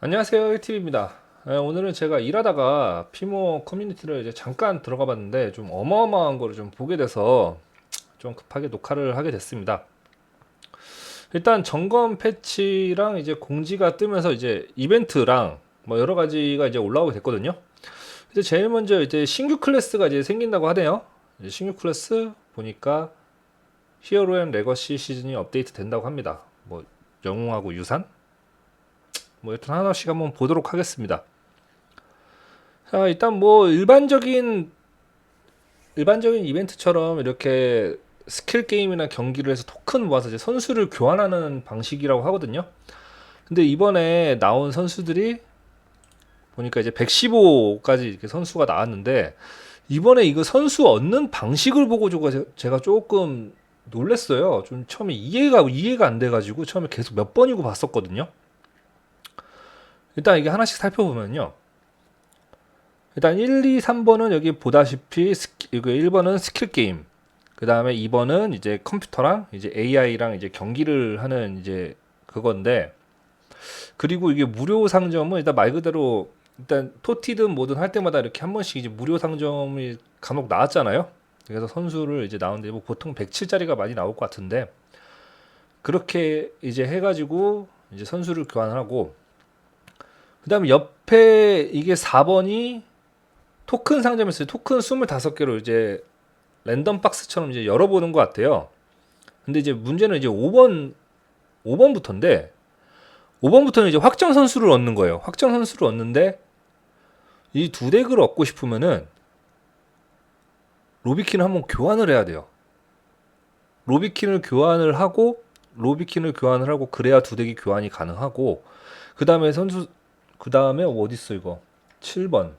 안녕하세요 1TV입니다. 오늘은 제가 일하다가 피모 커뮤니티를 이제 잠깐 들어가 봤는데 좀 어마어마한 거를 좀 보게 돼서 좀 급하게 녹화를 하게 됐습니다. 일단 점검 패치랑 이제 공지가 뜨면서 이제 이벤트랑 뭐 여러 가지가 이제 올라오게 됐거든요. 이제 제일 먼저 이제 신규 클래스가 이제 생긴다고 하네요. 신규 클래스 보니까 히어로 앤 레거시 시즌이 업데이트 된다고 합니다 뭐 영웅하고 유산 뭐 일단 하나씩 한번 보도록 하겠습니다. 자, 일단 뭐 일반적인 일반적인 이벤트처럼 이렇게 스킬 게임이나 경기를 해서 토큰 모아서 이제 선수를 교환하는 방식이라고 하거든요. 근데 이번에 나온 선수들이 보니까 이제 115까지 이렇게 선수가 나왔는데 이번에 이거 선수 얻는 방식을 보고 제가 조금 놀랬어요. 좀 처음에 이해가 이해가 안 돼가지고 처음에 계속 몇 번이고 봤었거든요. 일단 이게 하나씩 살펴보면요. 일단 1, 2, 3번은 여기 보다시피 이거 1번은 스킬 게임. 그 다음에 2번은 이제 컴퓨터랑 이제 AI랑 이제 경기를 하는 이제 그건데 그리고 이게 무료 상점은 일단 말 그대로 일단 토티든 뭐든 할 때마다 이렇게 한 번씩 이제 무료 상점이 간혹 나왔잖아요. 그래서 선수를 이제 나오는데 뭐 보통 107짜리가 많이 나올 것 같은데 그렇게 이제 해가지고 이제 선수를 교환하고 그 다음에 옆에 이게 4번이 토큰 상점에서 토큰 25개로 이제 랜덤 박스처럼 이제 열어보는 것 같아요. 근데 이제 문제는 이제 5번, 5번부터인데, 5번부터는 이제 확정 선수를 얻는 거예요. 확정 선수를 얻는데, 이 두 덱을 얻고 싶으면은, 로비킨을 한번 교환을 해야 돼요. 로비킨을 교환을 하고, 로비킨을 교환을 하고, 그래야 두 덱이 교환이 가능하고, 그 다음에 선수, 그 다음에 어디 있어 이거 7번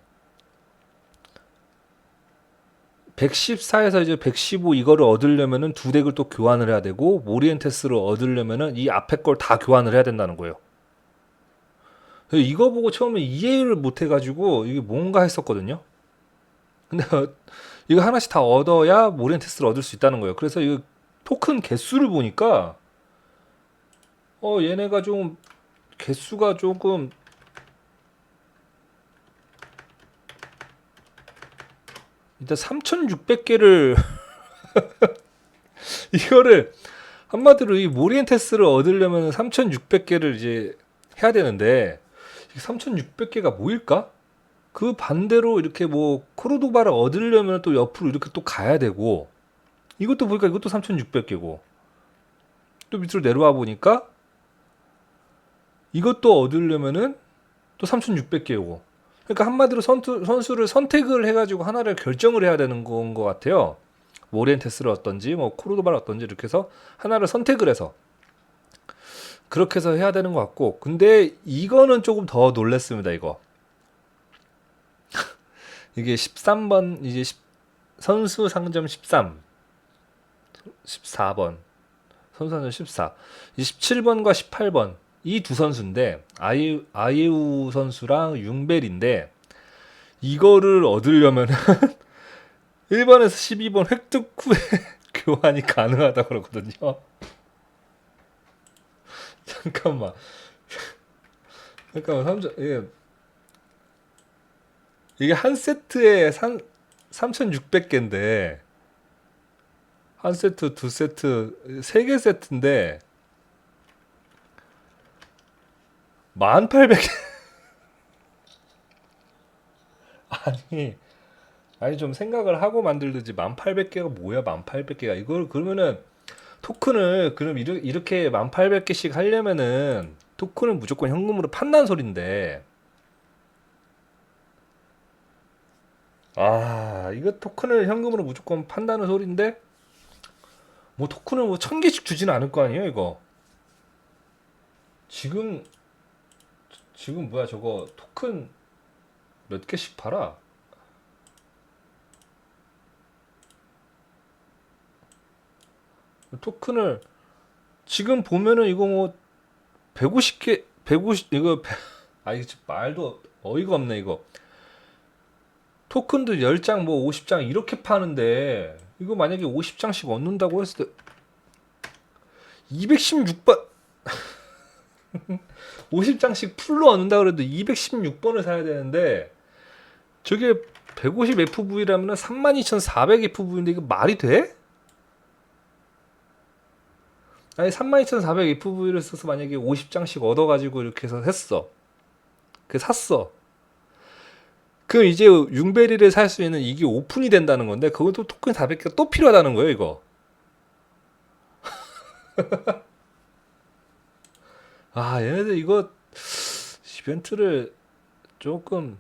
114에서 이제 115 이거를 얻으려면은 두 덱을 또 교환을 해야 되고 모리엔테스를 얻으려면은 이 앞에 걸 다 교환을 해야 된다는 거예요. 이거 보고 처음에 이해를 못 해가지고 이게 뭔가 했었거든요. 근데 이거 하나씩 다 얻어야 모리엔테스를 얻을 수 있다는 거예요. 그래서 이 토큰 개수를 보니까 어 얘네가 좀 개수가 조금 일단 3,600개를 이거를 한마디로 이 모리엔테스를 얻으려면 3,600개를 이제 해야 되는데 3,600개가 뭐일까? 그 반대로 이렇게 뭐 코르도바를 얻으려면 또 옆으로 이렇게 또 가야 되고 이것도 보니까 이것도 3,600개고 또 밑으로 내려와 보니까 이것도 얻으려면은 또 3,600개고 그러니까 한마디로 선수, 선수를 선택을 해가지고 하나를 결정을 해야 되는 건 것 같아요. 모리엔테스를 어떤지, 뭐 코르도바를 어떤지 이렇게 해서 하나를 선택을 해서 그렇게 해서 해야 되는 것 같고, 근데 이거는 조금 더 놀랬습니다. 이거 이게 13번 이제 10, 선수 상점 13, 14번. 선수 상점 14, 17번과 18번. 이 두 선수인데 아이 아이우 선수랑 융벨인데 이거를 얻으려면은 1번에서 12번 획득 후에 교환이 가능하다 그러거든요. 잠깐만. 잠깐만, 3 이게, 이게 한 세트에 3, 3,600개인데, 한 세트, 두 세트, 세 개 세트인데, 1800개. 아니, 아니 좀 생각을 하고 만들든지 1800개가 뭐야 1800개가 이걸 그러면은 토큰을 그럼 이렇게 1800개씩 하려면은 토큰을 무조건 현금으로 판다는 소린데 아 이거 토큰을 현금으로 무조건 판다는 소린데? 뭐 토큰을 뭐 천 개씩 주지는 않을 거 아니에요 이거? 지금 지금 뭐야 저거 토큰 몇 개씩 팔아? 토큰을 지금 보면은 이거 뭐 150개 150 이거 아 이거 말도 어이가 없네 이거 토큰도 10장 뭐 50장 이렇게 파는데 이거 만약에 50장씩 얻는다고 했을 때 216번 50장씩 풀로 얻는다 그래도 216번을 사야 되는데 저게 150 FV라면 32,400 FV인데 이거 말이 돼? 아니 32,400 FV를 써서 만약에 50장씩 얻어가지고 이렇게 해서 했어. 그 샀어. 그럼 이제 융베리를 살 수 있는 이게 오픈이 된다는 건데 그것도 토큰 400개가 또 필요하다는 거예요 이거. 아 얘네들 이거 이벤트를 조금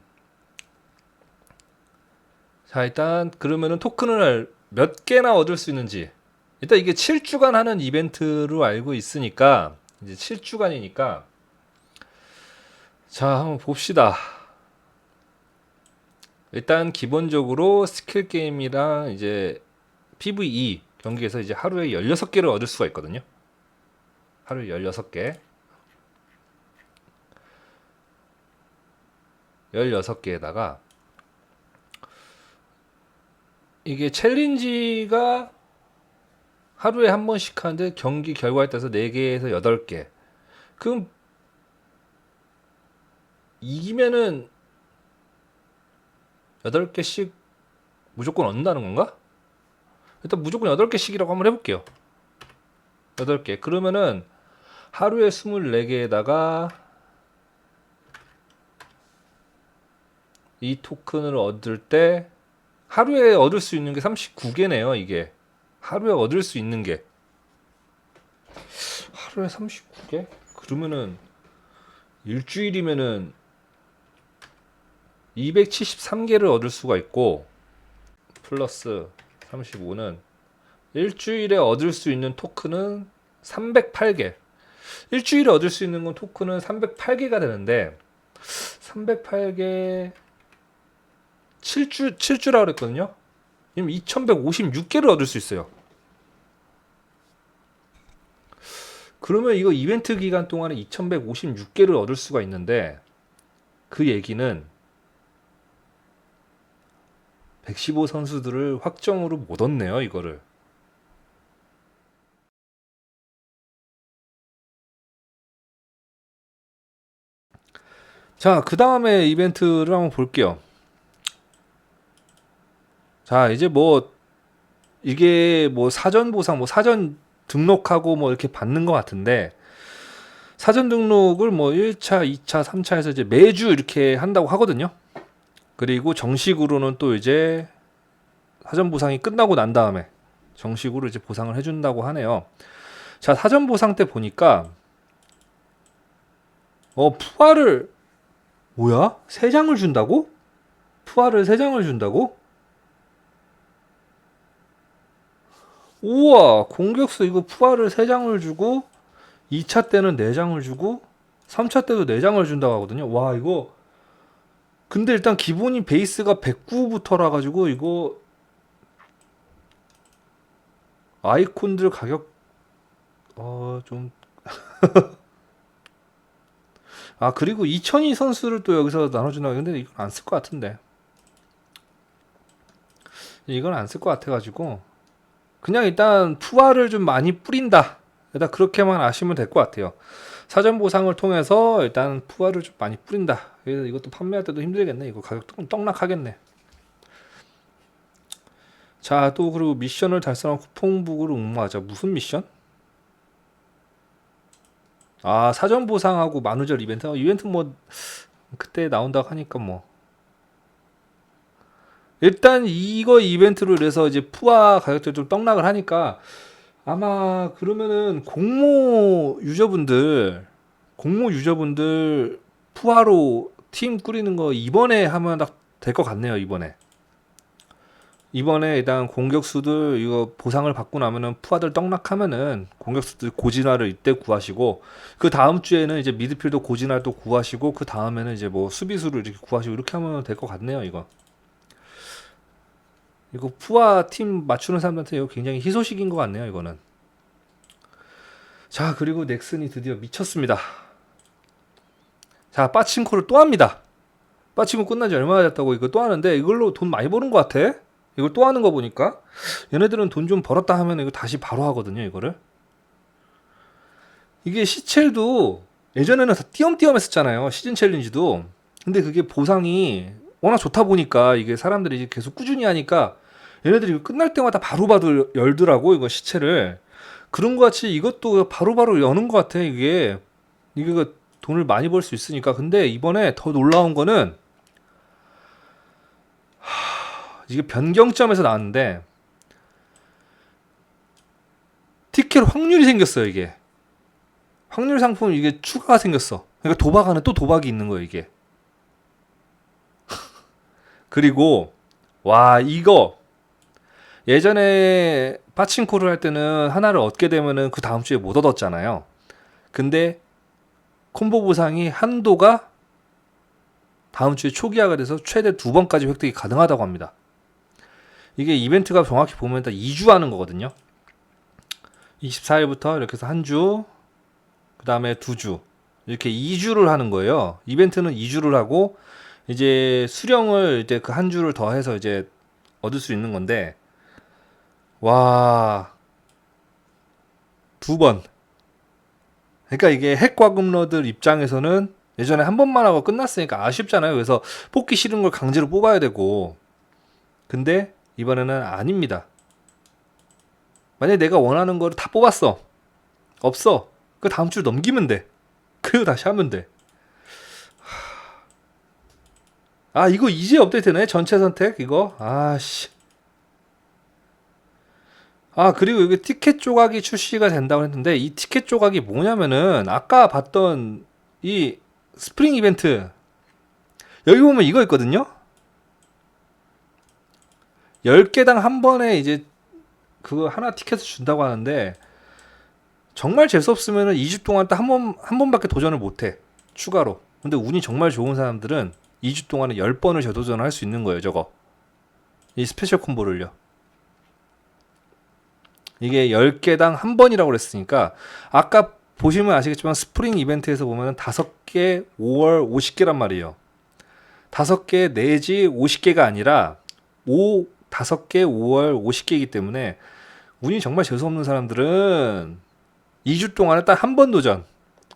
자 일단 그러면은 토큰을 몇 개나 얻을 수 있는지 일단 이게 7주간 하는 이벤트로 알고 있으니까 이제 7주간이니까 자 한번 봅시다 일단 기본적으로 스킬 게임이랑 이제 PVE 경기에서 이제 하루에 16개를 얻을 수가 있거든요 하루에 16개 16개에다가 이게 챌린지가 하루에 한 번씩 하는데 경기 결과에 따라서 4개에서 8개. 그럼 이기면은 8개씩 무조건 얻는다는 건가? 일단 무조건 8개씩이라고 한번 해볼게요. 8개. 그러면은 하루에 24개에다가 이 토큰을 얻을 때 하루에 얻을 수 있는 게 39개네요, 이게. 하루에 얻을 수 있는 게. 하루에 39개? 그러면은 일주일이면은 273개를 얻을 수가 있고 플러스 35는 일주일에 얻을 수 있는 토큰은 308개. 일주일에 얻을 수 있는 건 토큰은 308개가 되는데 308개 7주 7주라 그랬거든요. 지금 2156개를 얻을 수 있어요. 그러면 이거 이벤트 기간 동안에 2156개를 얻을 수가 있는데 그 얘기는 115 선수들을 확정으로 못 얻네요, 이거를. 자, 그 다음에 이벤트를 한번 볼게요. 자, 이제 뭐 이게 뭐 사전 보상, 뭐 사전 등록하고 뭐 이렇게 받는 것 같은데 사전 등록을 뭐 1차, 2차, 3차에서 이제 매주 이렇게 한다고 하거든요. 그리고 정식으로는 또 이제 사전 보상이 끝나고 난 다음에 정식으로 이제 보상을 해준다고 하네요. 자, 사전 보상 때 보니까 어, 푸아를 뭐야? 세 장을 준다고? 푸아를 세 장을 준다고? 우와 공격수 이거 푸아를 3장을 주고 2차 때는 4장을 주고 3차 때도 4장을 준다고 하거든요 와 이거 근데 일단 기본이 베이스가 109부터라 가지고 이거 아이콘들 가격 어 좀 아 그리고 이천희 선수를 또 여기서 나눠준다 근데 이건 안 쓸 것 같은데 이건 안 쓸 것 같아 가지고 그냥 일단 푸아를 좀 많이 뿌린다. 일단 그렇게만 아시면 될 것 같아요. 사전 보상을 통해서 일단 푸아를 좀 많이 뿌린다. 그래서 이것도 판매할 때도 힘들겠네. 이거 가격 좀 떡락하겠네. 자, 또 그리고 미션을 달성한 쿠폰북으로 응모하자. 무슨 미션? 아, 사전 보상하고 만우절 이벤트. 어, 이벤트 뭐 그때 나온다고 하니까 뭐 일단 이거 이벤트로 해서 이제 푸아 가격들 좀 떡락을 하니까 아마 그러면은 공모 유저분들 공모 유저분들 푸아로 팀 꾸리는 거 이번에 하면 딱 될 것 같네요 이번에. 이번에 일단 공격수들 이거 보상을 받고 나면은 푸아들 떡락하면은 공격수들 고진화를 이때 구하시고 그 다음 주에는 이제 미드필더 고진화를 또 구하시고 그 다음에는 이제 뭐 수비수를 이렇게 구하시고 이렇게 하면 될 것 같네요 이거 이거 푸아 팀 맞추는 사람한테 이거 굉장히 희소식인 것 같네요, 이거는. 자, 그리고 넥슨이 드디어 미쳤습니다. 자, 빠친코를 또 합니다. 빠친코 끝난 지 얼마나 됐다고 이거 또 하는데 이걸로 돈 많이 버는 것 같아. 이걸 또 하는 거 보니까 얘네들은 돈 좀 벌었다 하면 이거 다시 바로 하거든요, 이거를. 이게 시첼도 예전에는 다 띄엄띄엄 했었잖아요. 시즌 챌린지도. 근데 그게 보상이 워낙 좋다 보니까 이게 사람들이 계속 꾸준히 하니까 얘네들이 이거 끝날 때마다 바로바로 열더라고 이거 시체를. 그런 것 같이 이것도 바로바로 여는 것 같아 이게. 이게 그 돈을 많이 벌 수 있으니까. 근데 이번에 더 놀라운 거는 하, 이게 변경점에서 나왔는데 티켓 확률이 생겼어요 이게. 확률 상품 이게 추가가 생겼어. 그러니까 도박 안에 또 도박이 있는 거예요 이게. 그리고 와 이거 예전에 파친코를 할 때는 하나를 얻게 되면은 그 다음 주에 못 얻었잖아요. 근데 콤보 보상이 한도가 다음 주에 초기화가 돼서 최대 두 번까지 획득이 가능하다고 합니다. 이게 이벤트가 정확히 보면 다 2주 하는 거거든요. 24일부터 이렇게 해서 한 주, 그 다음에 두 주, 이렇게 2주를 하는 거예요. 이벤트는 2주를 하고, 이제 수령을 이제 그 한 주를 더해서 이제 얻을 수 있는 건데, 와, 두 번. 그러니까 이게 핵과금러들 입장에서는 예전에 한 번만 하고 끝났으니까 아쉽잖아요. 그래서 뽑기 싫은 걸 강제로 뽑아야 되고. 근데 이번에는 아닙니다. 만약에 내가 원하는 거를 다 뽑았어. 없어. 그 다음 주 넘기면 돼. 그리고 다시 하면 돼. 아, 이거 이제 업데이트네. 전체 선택, 이거. 아씨. 아, 그리고 여기 티켓 조각이 출시가 된다고 했는데, 이 티켓 조각이 뭐냐면은, 아까 봤던 이 스프링 이벤트. 여기 보면 이거 있거든요? 10개당 한 번에 이제 그거 하나 티켓을 준다고 하는데, 정말 재수 없으면은 2주 동안 딱 한 번, 한 번밖에 도전을 못 해. 추가로. 근데 운이 정말 좋은 사람들은 2주 동안에 10번을 재도전을 할 수 있는 거예요, 저거. 이 스페셜 콤보를요. 이게 10개당 한 번이라고 그랬으니까 아까 보시면 아시겠지만 스프링 이벤트에서 보면은 5개, 5월 50개란 말이에요. 5개 내지 50개가 아니라 5 5개, 5월 50개이기 때문에 운이 정말 재수 없는 사람들은 2주 동안에 딱 한 번 도전.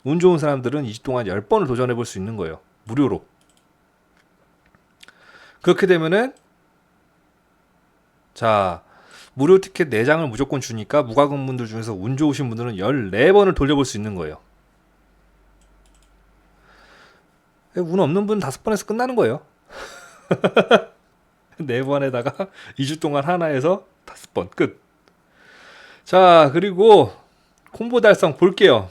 운 좋은 사람들은 2주 동안 10번을 도전해 볼 수 있는 거예요. 무료로. 그렇게 되면은 자, 무료 티켓 4장을 무조건 주니까 무과금 분들 중에서 운 좋으신 분들은 14번을 돌려볼 수 있는 거예요. 운 없는 분은 5번에서 끝나는 거예요. 4번에다가 2주 동안 하나에서 5번 끝. 자, 그리고 콤보 달성 볼게요.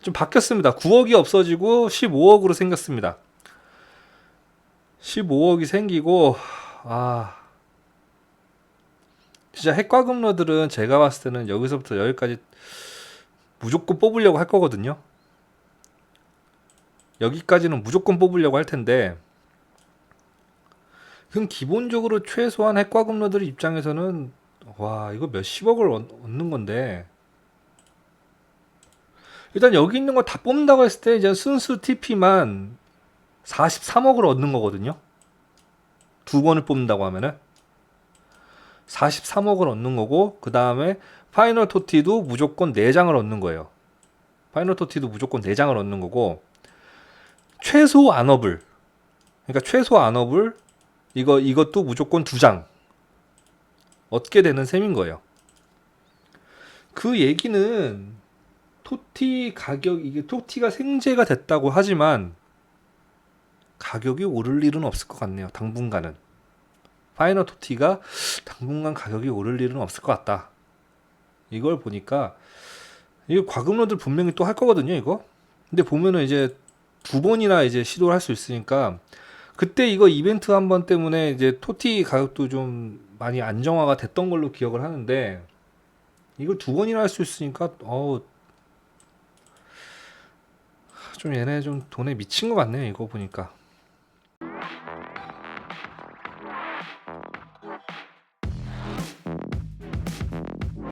좀 바뀌었습니다. 9억이 없어지고 15억으로 생겼습니다. 15억이 생기고 아 진짜 핵과 금러들은 제가 봤을 때는 여기서부터 여기까지 무조건 뽑으려고 할 거거든요. 여기까지는 무조건 뽑으려고 할 텐데 그럼 기본적으로 최소한 핵과 금러들 입장에서는 와 이거 몇십억을 얻- 얻는 건데 일단 여기 있는 거 다 뽑는다고 했을 때 이제 순수 TP만 43억을 얻는 거거든요. 두 번을 뽑는다고 하면은 43억을 얻는 거고 그 다음에 파이널 토티도 무조건 4장을 얻는 거예요. 파이널 토티도 무조건 4장을 얻는 거고 최소 안업을 그러니까 최소 안업을 이거 이것도 무조건 2장 얻게 되는 셈인 거예요. 그 얘기는 토티 가격 이게 토티가 생재가 됐다고 하지만 가격이 오를 일은 없을 것 같네요. 당분간은. 파이널 토티가 당분간 가격이 오를 일은 없을 것 같다. 이걸 보니까 이거 과금러들 분명히 또 할 거거든요, 이거. 근데 보면은 이제 두 번이나 이제 시도를 할 수 있으니까 그때 이거 이벤트 한 번 때문에 이제 토티 가격도 좀 많이 안정화가 됐던 걸로 기억을 하는데 이걸 두 번이나 할 수 있으니까 어우 좀 얘네 좀 돈에 미친 것 같네요, 이거 보니까.